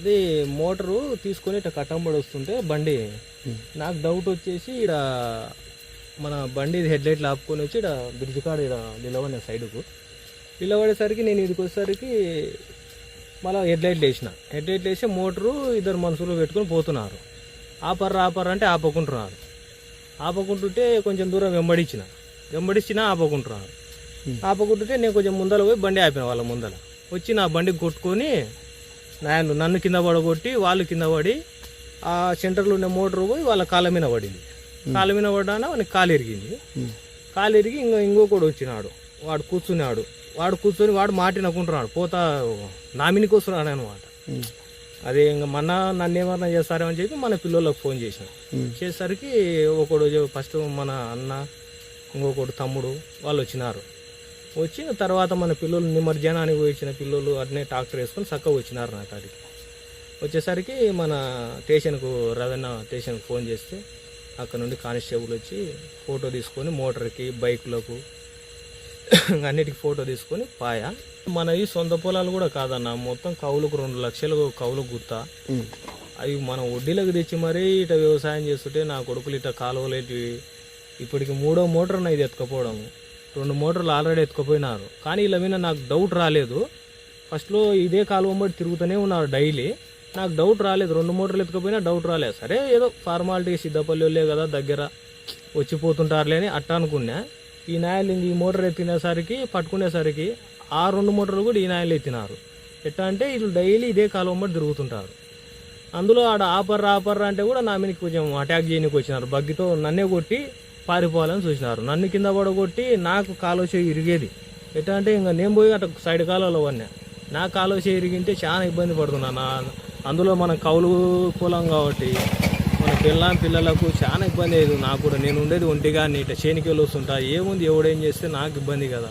అది మోటరు తీసుకొని ఇట్లా కట్టంబడి వస్తుంటే బండి. నాకు డౌట్ వచ్చేసి ఇక్కడ మన బండి హెడ్ లైట్లు ఆపుకొని వచ్చి ఇక్కడ బ్రిడ్జ్ కాడ ఇక్కడ నిలవనే సైడ్కు. నిలబడేసరికి నేను ఇదికి వచ్చేసరికి మళ్ళీ హెడ్ లైట్లు వేసిన హెడ్ లైట్లు వేసి మోటరు ఇద్దరు మనుషులు పెట్టుకొని పోతున్నారు. ఆపర్రా ఆపర్రా అంటే ఆపకుంటున్నారు. ఆపకుంటుంటే కొంచెం దూరం వెంబడించిన. వెంబడించినా ఆపకుంటున్నారు. ఆపకుంటుంటే నేను కొంచెం ముందర పోయి బండి ఆపిన వాళ్ళ ముందర. వచ్చి నా బండి కొట్టుకొని నాయన నన్ను కింద పడగొట్టి వాళ్ళు కింద పడి ఆ సెంటర్లో ఉన్న మోటార్ పోయి వాళ్ళ కాళ్ళ మీద పడింది. కాళ్ళ మీద పడ్డాన వానికి కాలు ఎరిగింది. కాలు ఎరిగి ఇంకో ఇంకొకడు వచ్చినాడు. వాడు కూర్చున్నాడు. వాడు కూర్చొని వాడు మాటినకుంటున్నాడు పోతా నామినికి వస్తున్నాడు అనమాట అదే ఇంకా మన నన్ను ఏమన్నా చేస్తారేమని చెప్పి మన పిల్లలకు ఫోన్ చేసిన. చేసేసరికి ఒకడు ఫస్ట్ మన అన్న ఇంకొకడు తమ్ముడు వాళ్ళు వచ్చినారు. వచ్చి తర్వాత మన పిల్లలు నిమజ్జనానికి వచ్చిన పిల్లలు అట్నే ట్రాక్టర్ వేసుకొని చక్కగా వచ్చినారు నా కాడికి. వచ్చేసరికి మన స్టేషన్కు రవణ స్టేషన్కి ఫోన్ చేస్తే అక్కడ నుండి కానిస్టేబుల్ వచ్చి ఫోటో తీసుకొని మోటార్కి బైకులకు అన్నిటికి ఫోటో తీసుకొని పాయ. మన ఈ సొంత పొలాలు కూడా కాదన్న మొత్తం కౌలుకు రెండు లక్షలు కౌలు గుత్తా. అవి మనం వడ్డీలకు తెచ్చి మరీ ఇట వ్యవసాయం చేస్తుంటే నా కొడుకులు ఇట కాలువలేటి ఇప్పటికి మూడో మోటార్ ఇది ఎత్తుకపోవడం రెండు మోటార్లు ఆల్రెడీ ఎత్తుకుపోయినారు. కానీ ఇలా మీద నాకు డౌట్ రాలేదు. ఫస్ట్లో ఇదే కాలువ బట్టి తిరుగుతూనే ఉన్నారు డైలీ నాకు డౌట్ రాలేదు. రెండు మోటార్లు ఎత్తుకుపోయినా డౌట్ రాలేదు. సరే ఏదో ఫార్మాలిటీ సిద్ధపల్లి వాళ్ళే కదా దగ్గర వచ్చిపోతుంటారులే అని అట్ట అనుకున్నా. ఈ నాయలు ఈ మోటార్ ఎత్తినేసరికి పట్టుకునేసరికి ఆ రెండు మోటార్లు కూడా ఈ నాయలు ఎత్తినారు. ఎట్లా అంటే వీళ్ళు డైలీ ఇదే కాలువ బట్టి తిరుగుతుంటారు. అందులో ఆడ ఆపర్ ఆపర్ అంటే కూడా నా మీద కొంచెం అటాక్ చేయడానికి వచ్చినారు బగ్గితో నన్నే కొట్టి పారిపోవాలని చూసినారు. నన్ను కింద పడగొట్టి నాకు కాలువ చేయి ఇరిగేది. ఎట్లా అంటే ఇంకా నేను పోయి అటు సైడ్ కాలువలో పడినా. నా కాలువ చేయి ఇరిగింటే చాలా ఇబ్బంది పడుతున్నా. నా అందులో మన కౌలు పొలం కాబట్టి మన పిల్లం పిల్లలకు చాలా ఇబ్బంది అయ్యేది. నాకు కూడా నేను ఉండేది ఒంటిగా ఇట్లా చేనికి వెళ్ళి వస్తుంటా. ఏముంది? ఎవడేం చేస్తే నాకు ఇబ్బంది కదా.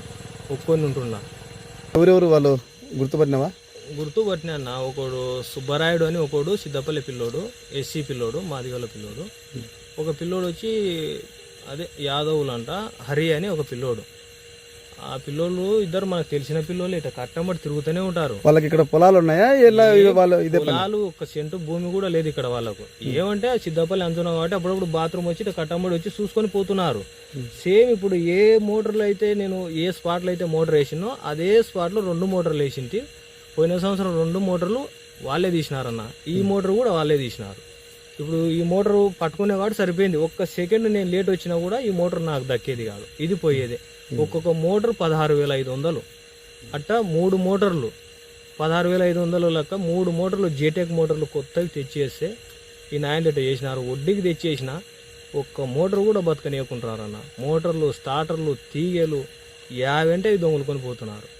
ఒప్పుకొని ఉంటున్నా. ఎవరెవరు వాళ్ళు? గుర్తుపట్టినావా? గుర్తుపట్టినా అన్న. ఒకడు సుబ్బరాయుడు అని ఒకడు సిద్ధపల్లి పిల్లోడు ఎస్సీ పిల్లోడు మాదిగల పిల్లోడు. ఒక పిల్లోడు వచ్చి అదే యాదవులు అంట హరి అని ఒక పిల్లోడు. ఆ పిల్లోళ్ళు ఇద్దరు మనకు తెలిసిన పిల్లోళ్ళు ఇట్లా కట్టమడి తిరుగుతూనే ఉంటారు. వాళ్ళకి ఇక్కడ పొలాలు ఉన్నాయా? ఇలా వాళ్ళు ఇదే పొలాలు ఒక సెంటు భూమి కూడా లేదు ఇక్కడ వాళ్ళకు. ఏమంటే ఆ సిద్ధపల్లి అంటున్నాం కాబట్టి అప్పుడప్పుడు బాత్రూమ్ వచ్చి ఇట్లా కట్టంబడి వచ్చి చూసుకొని పోతున్నారు. సేమ్ ఇప్పుడు ఏ మోటార్లు అయితే నేను ఏ స్పాట్లో అయితే మోటార్ వేసినో అదే స్పాట్లో రెండు మోటార్లు వేసింటి. పోయిన సంవత్సరం రెండు మోటార్లు వాళ్ళే తీసినారన్న. ఈ మోటార్ కూడా వాళ్ళే తీసినారు. ఇప్పుడు ఈ మోటార్ పట్టుకునేవాడు సరిపోయింది. ఒక్క సెకండ్ నేను లేట్ వచ్చినా కూడా ఈ మోటార్ నాకు దక్కేది కాదు. ఇది పోయేది. ఒక్కొక్క మోటార్ పదహారు వేల ఐదు వందలు. అట్టా మూడు మోటార్లు. పదహారు వేల ఐదు వందల లెక్క మూడు మోటార్లు జేటెక్ మోటార్లు కొత్తవి తెచ్చేస్తే ఈ నాయన ఇట్లా చేసినారు. వడ్డీకి తెచ్చేసిన ఒక్క మోటార్ కూడా బతకనియకుంటున్నారు అన్న మోటార్లు స్టార్టర్లు తీగలు యావంటే దొంగలుకొని పోతున్నారు.